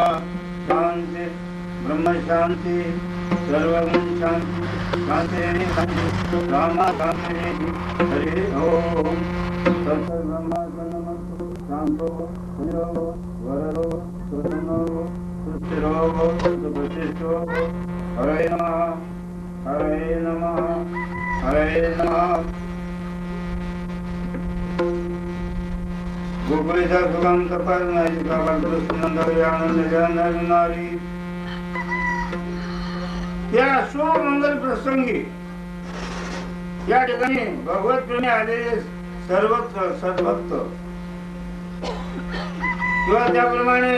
शांती ब्रह्मशांती सर्वगुण शांती शांती रामा शांती हरी ओम। शांतो पुरो वरदो सुखनो सुस्थिरो सुप्रतिष्ठो हरे नमः। हरे नमः। हरे नमः। गोकुळीचा सुगंध परमाई आनंद या मंगल प्रसंगी या ठिकाणी भगवत प्रेमी आलेले सर्व सद्भक्त किंवा त्याप्रमाणे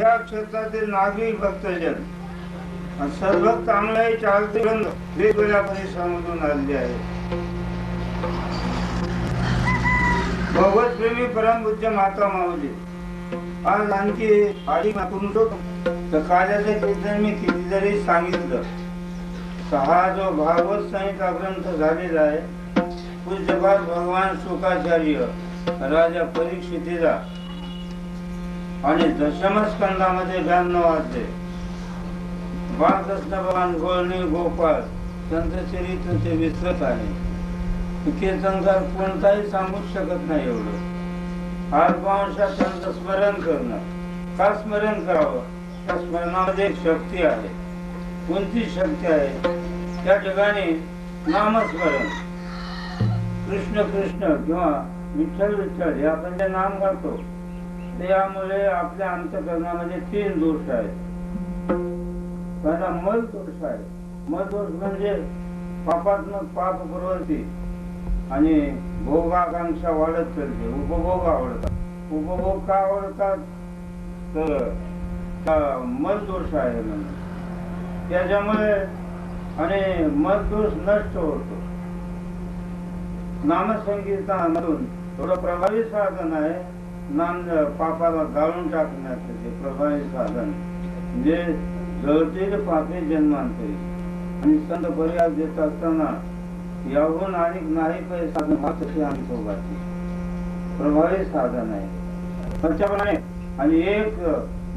या क्षेत्रातील नागरिक भक्तजन सद्भक्त आम्हाला चालते ग्रंथ वेगवेगळ्या परिसरामधून आलेले आहेत. भगवत प्रेमी परमपूज्य माता माऊली. आज आणखी आधी मागून तर कार्याचं कीर्तन मी किती जरी सांगितलं सहा जो भागवत संहिता ग्रंथ झालेला आहे पूज्यपाद भगवान शुकाचार्य राजा परीक्षितीला आणि दशम स्कंदामध्ये ब्याण्णव वाजले. बाळकृष्ण भगवान गोळणी गोपाळ त्यांचं चरित्र ते विसरत आहे. संसार कोणताही सांगूच शकत नाही एवढं. अल्पांशात त्यांचं स्मरण करणं. का स्मरण करावं? त्या स्मरणामध्ये शक्ती आहे. कोणती शक्ती आहे? त्या ठिकाणी नामस्मरण. कृष्ण कृष्ण किंवा विठ्ठल विठ्ठल हे आपण जे नाम करतो त्यामुळे आपल्या अंतकरणामध्ये तीन दोष आहेत. पहिला मल दोष आहे. मल दोष म्हणजे पापात्मक पाप प्रवृत्ती आणि भोगाकांक्षा वाढत चालते उपभोग आवडतात. उपभोग का आवडतात? तर मल दोष आहे म्हणून. त्याच्यामुळे आणि मल दोष नष्ट होतो. नामसंगीतामधून थोडं प्रभावी साधन आहे. नाम पापाला गाळून टाकण्याचं ते प्रभावी साधन. जे जळतील पापे जन्मांतरी. आणि संत पर्याय देत असताना याहून आणि नाही हा तशी आम्ही सोबत प्रभावी साधन आहे त्याच्याप्रमाणे आणि एक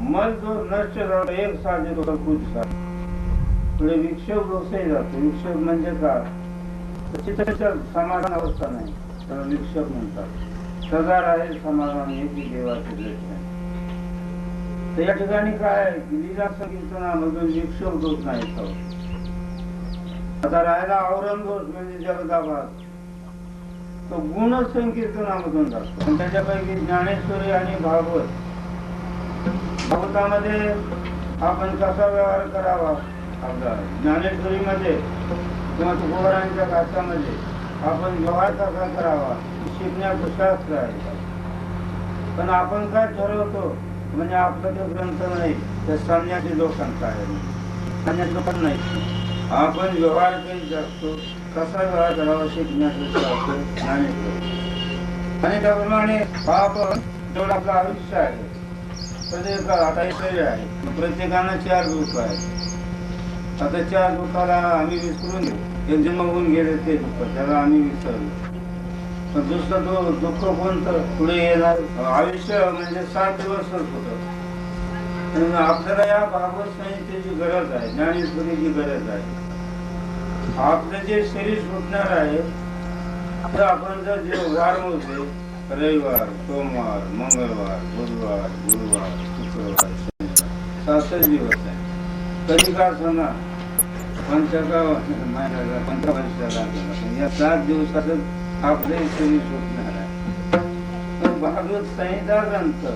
मल जो नष्ट झाला एक साजे तो खूप पुढे विक्षोभ दोषही जातो विक्षोभ म्हणजे का चित्राच्या समाधान अवस्था नाही। तर विक्षोभ म्हणतात सदा राहील समाधान हे की देवाचे दृष्टी तर या ठिकाणी काय लीला संकीर्तनामधून विक्षोभ होत नाही तो आता राहायला आवरण म्हणजे जगदाबाद. तो गुण संकीर्तनामधून जातो पण त्याच्यापैकी ज्ञानेश्वरी आणि भागवत. भागवतामध्ये आपण कसा व्यवहार करावा? आपला ज्ञानेश्वरीमध्ये किंवा तुकोबारांच्या काचामध्ये आपण व्यवहार कसा करावा? शिकण्याचं शास्त्र आहे. पण आपण काय ठरवतो? म्हणजे आपलं ते ग्रंथ नाही ते संन्यासी लोकांचा आहे संन्यासी लोकांना नाही. आपण व्यवहार करीत असतो कसा व्यवहार करावा शिकण्याचं शास्त्र ज्ञानेश्वर आणि त्याप्रमाणे पाप जेवढं आपलं आयुष्य आहे. प्रत्येक आता हे शरीर आहे. प्रत्येकानं चार दुःख आहेत. आता चार दुःखाला आम्ही विसरून एक जन्म होऊन गेले ते दुःख त्याला आम्ही विसरलो. पण दुसरं तो दुःख कोणतं? पुढे येणार. आयुष्य म्हणजे सात दिवसच होतं. आपल्याला या भागवत संहितेची गरज आहे. ज्ञानेश्वरीची गरज आहे. आपलं जे शरीर सुटणार आहे तर आपण जर जे वार मोजले रविवार सोमवार मंगळवार बुधवार गुरुवार शुक्रवार शनिवार सातच दिवस आहे. कधी का असना पंचका महिन्याला पंचावन्न या सात दिवसातच आपले शरीर सुटणार आहे. पण भागवत संहिता ग्रंथ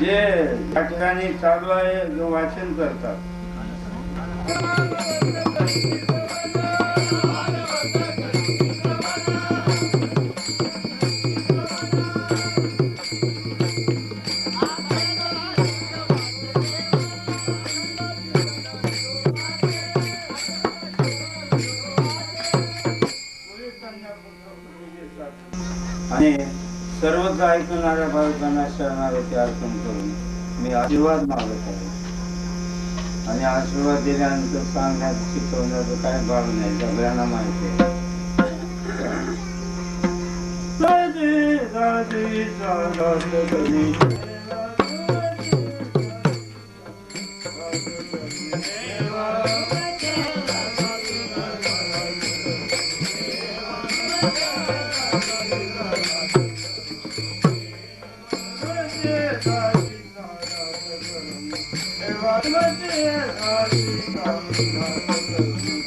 जे या ठिकाणी चालू आहे जो वाचन करतात. ऐकणाऱ्या भाविकांना शरणागती अर्पण करून मी आशीर्वाद मागत आहे. आणि आशीर्वाद दिल्यानंतर सांगण्यात शिकवण्याचं काय भाग नाही सगळ्यांना माहिती आहे. राधे राधे love.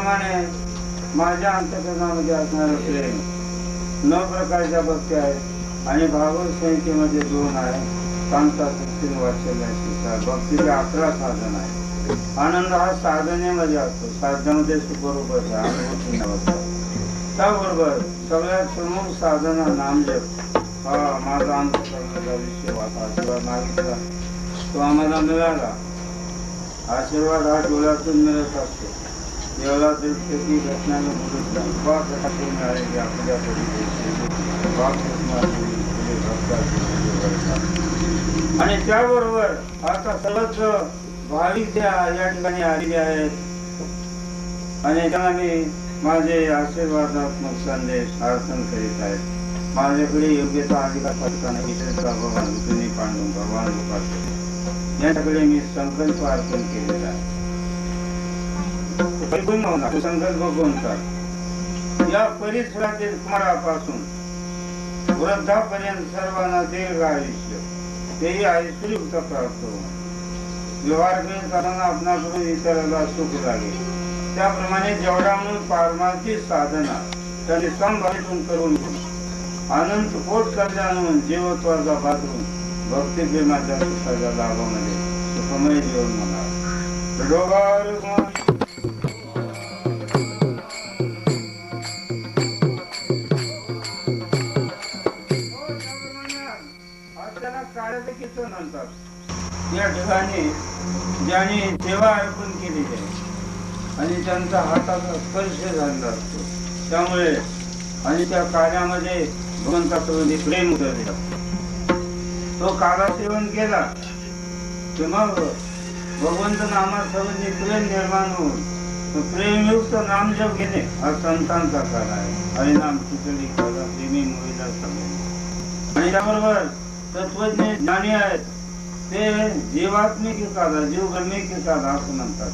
त्याप्रमाणे माझ्या अंतकरणामध्ये असणारं प्रेम नऊ प्रकारच्या भक्ती आहेत आणि भागवत संहितेमध्ये दोन आहे. सांगता सत्तीन वाचल्या भक्तीचे अकरा साधन आहे. आनंद हा साधनेमध्ये असतो. साधनामध्ये सुखरूपच आहे. अनुभूती नव्हता. त्याबरोबर सगळ्यात प्रमुख साधना नामजप. हा माझा अंतकरणाचा विषय होता. आशीर्वाद मागितला. तो आम्हाला मिळाला. आशीर्वाद हा डोळ्यातून मिळत असतो. देवाला तरी त्याची घटना बघितला मिळालेली आपल्या म्हणजे आणि त्याबरोबर आता सलग भाविक ज्या या ठिकाणी आलेले आहेत. आणि त्यांना मी माझे आशीर्वादात्मक संदेश अर्पण करीत आहेत माझ्याकडे योग्यता अधिकार पटकाने विशेषतः भगवान तुम्ही पांडू भगवान यांच्याकडे मी संकल्प अर्पण केलेला आहे. संकल्प कोणता या परिसरातील कुमारापासून वृद्धापर्यंत सर्वांना दीर्घ आयुष्य. तेही आयुष्ययुक्त प्राप्त व्यवहार करीत असताना आपणाकडून इतराला सुख लागेल त्याप्रमाणे जेवढा म्हणून पारमार्थिक साधना त्याने संभाषण करून अनंत पोट कल्याण जीवत्वाचा पातळून भक्ती प्रेमाच्या सुखाच्या लाभामध्ये सुखमय जीवन म्हणा काळाचं म्हणतात या ठिकाणी ज्याने सेवा अर्पण केलेली आहे आणि त्यांचा हाताचा स्पर्श झालेला असतो. त्यामुळे आणि त्या कार्यामध्ये भगवंताप्रती प्रेम उतरले तो काला सेवन केला की मग भगवंत नामासंबंधी प्रेम निर्माण होऊन प्रेमयुक्त नाम जप घेणे हा संतांचा काळ आहे. हरिनाम खिचडी काला प्रेमी मुलीला समजणे आणि त्याबरोबर तत्वज्ञ ज्ञानी आहेत. ते जीवात्मिक साधा जीवगणिक साधा असं म्हणतात.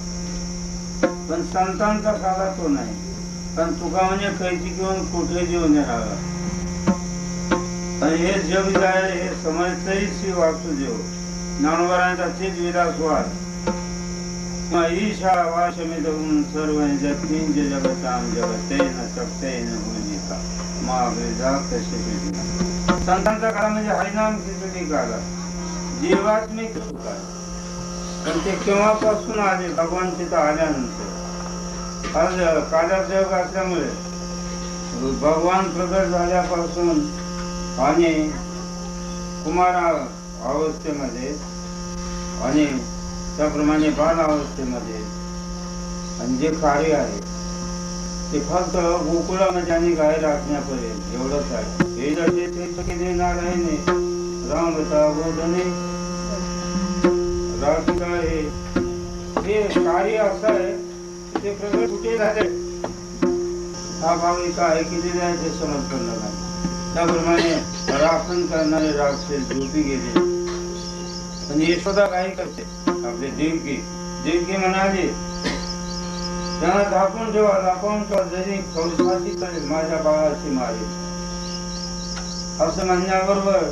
पण संतांचा साधा तो नाही. पण तुका म्हणजे कैची घेऊन कुठे जीवन राहावा आणि हे जग जाय हे समजतही श्री वासुदेव. ज्ञानवरांचा तेच विलासवाद. किंवा ईशा वाशमिदं होऊन सर्व जगतीन जे जगताम जगते न शकते न भूमिका महावेदा कसे संतांचा काळ म्हणजे हरिनाम खिचडी काळ जीवात्मिक काळ पण ते केव्हापासून आले? भगवान तिथं आल्यानंतर। आज कालाचा योग असल्यामुळे। भगवान प्रगट झाल्यापासून आणि कुमार अवस्थेमध्ये आणि त्याप्रमाणे बाल अवस्थेमध्ये. आणि जे कार्य आहे ते फक्त गोकुळामध्ये आणि गाय राखण्यापर्यंत. एवढंच आहे. हे जसे ते सखे नारायणे राम बोधने राधिका हे हे कार्य असं आहे ते प्रगट कुठे झाले? हा भाव एका आहे आहे ते समज पडलं नाही त्याप्रमाणे राखण करणारे राक्षस झोपी गेले. आणि यशोदा काय करते? आपले देवकी देवकी म्हणाली त्यांना झाकून ठेवा झाकून ठेवा जरी करेल माझ्या बाळाची मारेल असं म्हणण्याबरोबर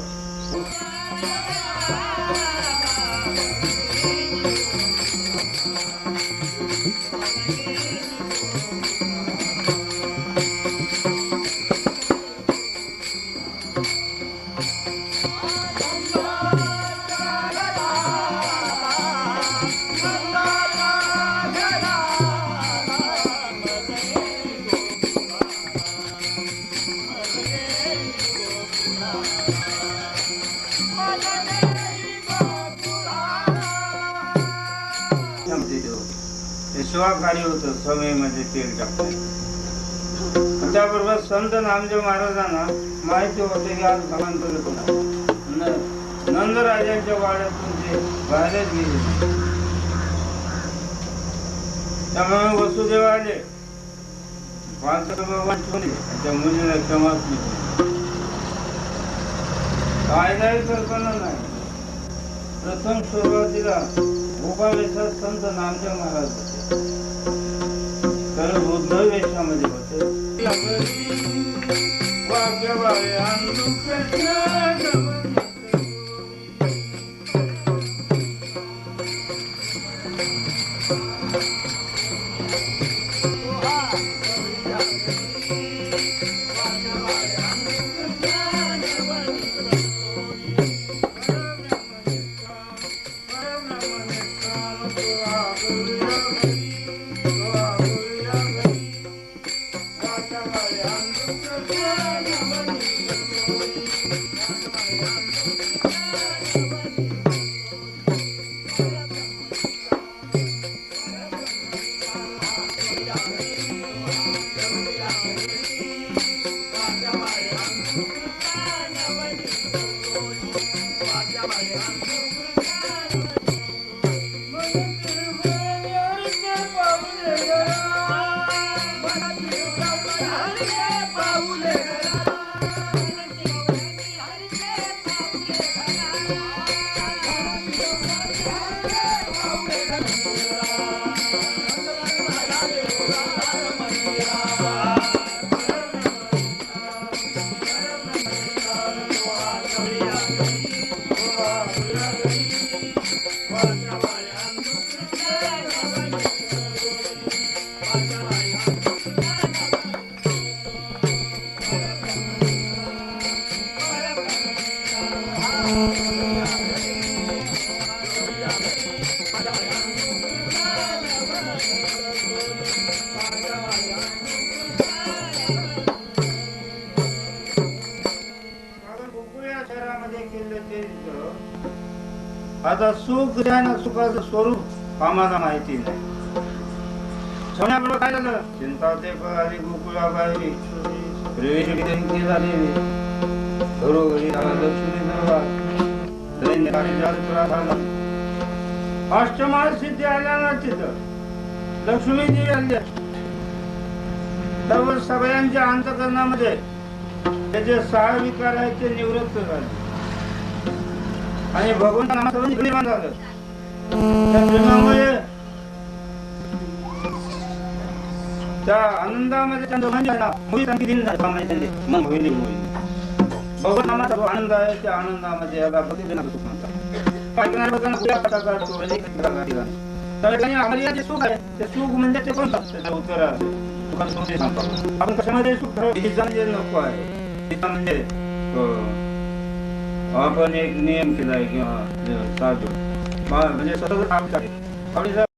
सेवा कार्य होतं म्हणजे तेल टाकतो त्याबरोबर संत नामदेव महाराजांना माहिती होते की आज समांतर नंदराजांच्या वाड्यातून ते बाहेरच गेले. त्यामुळे वसुदेव आले. पाच भगवान ठेवले त्या मुलीला क्षमाच कायदाही कल्पना नाही. प्रथम सुरुवातीला गोपाळेश्वर संत नामदेव महाराज होते तर बुद्ध वेशामध्ये होते. आता सुख ज्ञान सुखाचं स्वरूप आम्हाला माहिती नाही काय झालं? चिंता ते प्रवेश झालेली घरोघरी दरबार. झाला अष्टमाल सिद्धी आल्या ना तिथं लक्ष्मी देवी आल्या. सर्व सगळ्यांच्या अंतकरणामध्ये त्याचे सहा विकार आहेत ते निवृत्त झाले. आणि भगवंत नामाचं निर्माण झालं. त्या प्रेमामुळे त्या आनंदामध्ये त्या दोघांच्या मुली त्यांची दिन झाली मग भगवंत नामाचा जो आनंद आहे त्या आनंदामध्ये याला भक्ती देणार सुख म्हणतात आम्हाला जे सुख आहे ते सुख म्हणजे ते पण उत्तर सांगतो आपण. कशामध्ये सुख नको आहे. म्हणजे आपण एक नियम केलाय किंवा साधू. म्हणजे स्वतःच